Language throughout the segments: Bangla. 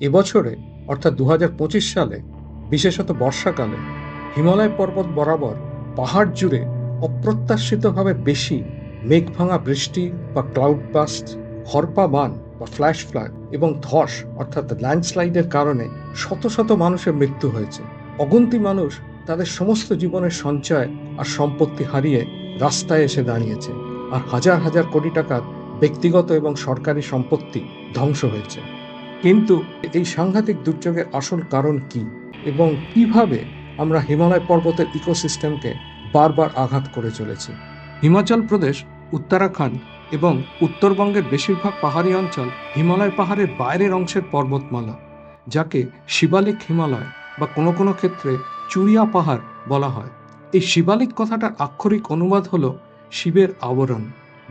এবছরে, অর্থাৎ দু হাজার পঁচিশ সালে, বিশেষত বর্ষাকালে, হিমালয় পর্বত বরাবর পাহাড় জুড়ে অপ্রত্যাশিতভাবে বেশি মেঘভাঙা বৃষ্টি বা ক্লাউড বাস্ট হরপা বান বা ফ্ল্যাশ ফ্লাড এবং ধস, অর্থাৎ ল্যান্ডস্লাইডের কারণে শত শত মানুষের মৃত্যু হয়েছে। অগুন্তি মানুষ তাদের সমস্ত জীবনের সঞ্চয় আর সম্পত্তি হারিয়ে রাস্তায় এসে দাঁড়িয়েছে। আর হাজার হাজার কোটি টাকার ব্যক্তিগত এবং সরকারি সম্পত্তি ধ্বংস হয়েছে। কিন্তু এই সাংঘাতিক দুর্যোগের আসল কারণ কি এবং কীভাবে আমরা হিমালয় পর্বতের ইকোসিস্টেমকে বারবার আঘাত করে চলেছি? হিমাচল প্রদেশ, উত্তরাখণ্ড এবং উত্তরবঙ্গের বেশিরভাগ পাহাড়ি অঞ্চল হিমালয় পাহাড়ের বাইরের অংশের পর্বতমালা, যাকে শিবালিক হিমালয় বা কোনো কোনো ক্ষেত্রে চুরিয়া পাহাড় বলা হয়। এই শিবালিক কথাটার আক্ষরিক অনুবাদ হল শিবের আবরণ।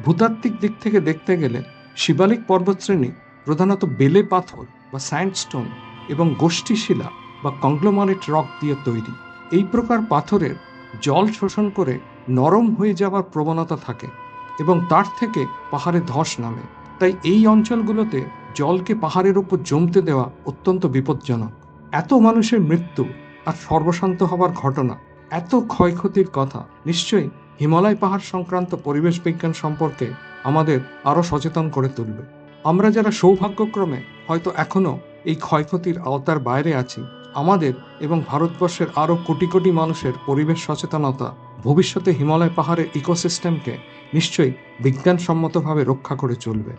ভূতাত্ত্বিক দিক থেকে দেখতে গেলে শিবালিক পর্বতশ্রেণী প্রধানত বেলে পাথর বা স্যান্ডস্টোন এবং গোষ্ঠী শিলা বা কংগ্লোমারেট রক দিয়ে তৈরি। এই প্রকার পাথরের জল শোষণ করে নরম হয়ে যাওয়ার প্রবণতা থাকে এবং তার থেকে পাহাড়ে ধস নামে। তাই এই অঞ্চলগুলোতে জলকে পাহাড়ের উপর জমতে দেওয়া অত্যন্ত বিপজ্জনক। এত মানুষের মৃত্যু আর সর্বশান্ত হবার ঘটনা, এত ক্ষয়ক্ষতির কথা, নিশ্চয়ই হিমালয় পাহাড় সংক্রান্ত পরিবেশ বিজ্ঞান সম্পর্কে আমাদের আরও সচেতন করে তুলবে। আমরা যারা সৌভাগ্যক্রমে হয়তো এখনও এই ক্ষয়ক্ষতির আওতার বাইরে আছি, আমাদের এবং ভারতবর্ষের আরও কোটি কোটি মানুষের পরিবেশ সচেতনতা, ভবিষ্যতে হিমালয় পাহাড়ের ইকোসিস্টেমকে নিশ্চয়ই বিজ্ঞানসম্মতভাবে রক্ষা করে চলবে।